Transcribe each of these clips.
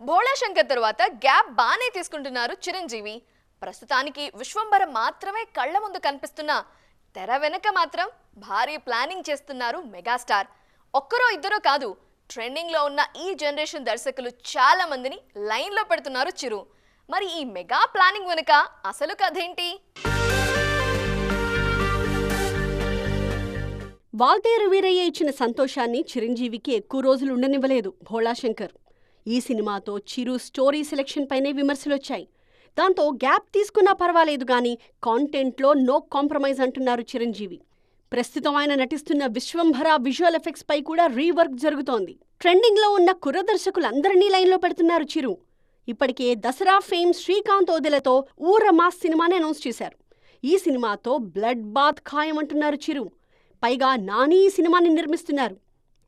భోళా శంకర్ తరువాత గ్యాప్ బాగానే తీసుకుంటున్నారు చిరంజీవి. ప్రస్తుతానికి విశ్వంబర మాత్రమే కళ్ళ ముందు కనిపిస్తున్న తెర వెనక మాత్రం భారీ ప్లానింగ్ చేస్తున్నారు మెగాస్టార్. ఒక్కరో ఇద్దరో కాదు ట్రెండింగ్లో ఉన్న ఈ జనరేషన్ దర్శకులు చాలా మందిని లైన్లో పెడుతున్నారు చిరు. మరి ఈ మెగా ప్లానింగ్ వెనుక అసలు కథ ఏంటి? వాల్తేరు వీరయ్య ఇచ్చిన సంతోషాన్ని చిరంజీవికి ఎక్కువ రోజులు ఉండనివ్వలేదు భోళాశంకర్ ఈ సినిమాతో చిరు స్టోరీ సెలెక్షన్ పైనే విమర్శలొచ్చాయి. దాంతో గ్యాప్ తీసుకున్నా పర్వాలేదు కానీ కాంటెంట్లో నో కాంప్రమైజ్ అంటున్నారు చిరంజీవి. ప్రస్తుతం ఆయన నటిస్తున్న విశ్వంభర విజువల్ ఎఫెక్ట్స్ పై కూడా రీవర్క్ జరుగుతోంది. ట్రెండింగ్లో ఉన్న కుర్ర దర్శకులందరినీ లైన్లో పెడుతున్నారు చిరు. ఇప్పటికే దసరా ఫేమ్ శ్రీకాంత్ ఓదెలతో ఊర మాస్ సినిమాని అనౌన్స్ చేశారు. ఈ సినిమాతో బ్లడ్ బాత్ ఖాయమంటున్నారు చిరు. పైగా నాని ఈ సినిమాని నిర్మిస్తున్నారు.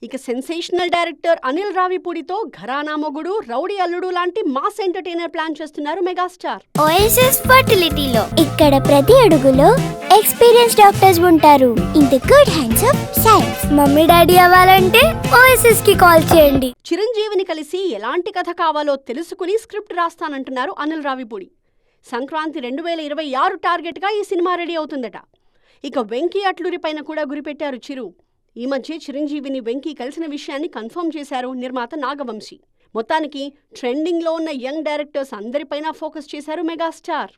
ఇక సెన్సేషనల్ డైరెక్టర్ అనిల్ రావిపూడితో ఘరానా మొగుడు రౌడీ అల్లుడు లాంటి మాస్ ఎంటర్టైనర్ ప్లాన్ చేస్తున్నారు మెగాస్టార్. ఓఎస్ఎస్ ఫర్టిలిటీలో ఇక్కడ ప్రతి అడుగులో ఎక్స్పీరియన్స్ డాక్టర్స్ ఉంటారు. In the good hands of science mummy daddy అవ్వాలంటే ఓఎస్ఎస్కి కాల్ చేయండి. చిరంజీవిని కలిసి ఎలాంటి కథ కావాలో తెలుసుకుని స్క్రిప్ట్ రాస్తానంటున్నారు అనిల్ రావిపూడి. సంక్రాంతి రెండు వేల ఇరవై ఆరు టార్గెట్గా ఈ సినిమా రెడీ అవుతుందట. ఇక వెంకీ అట్లూరి పైన కూడా గురిపెట్టారు చిరు. ఈ మధ్య చిరంజీవిని వెంకీ కలిసిన విషయాన్ని కన్ఫర్మ్ చేశారు నిర్మాత నాగవంశీ. మొత్తానికి ట్రెండింగ్లో ఉన్న యంగ్ డైరెక్టర్స్ అందరిపైన ఫోకస్ చేశారు మెగాస్టార్.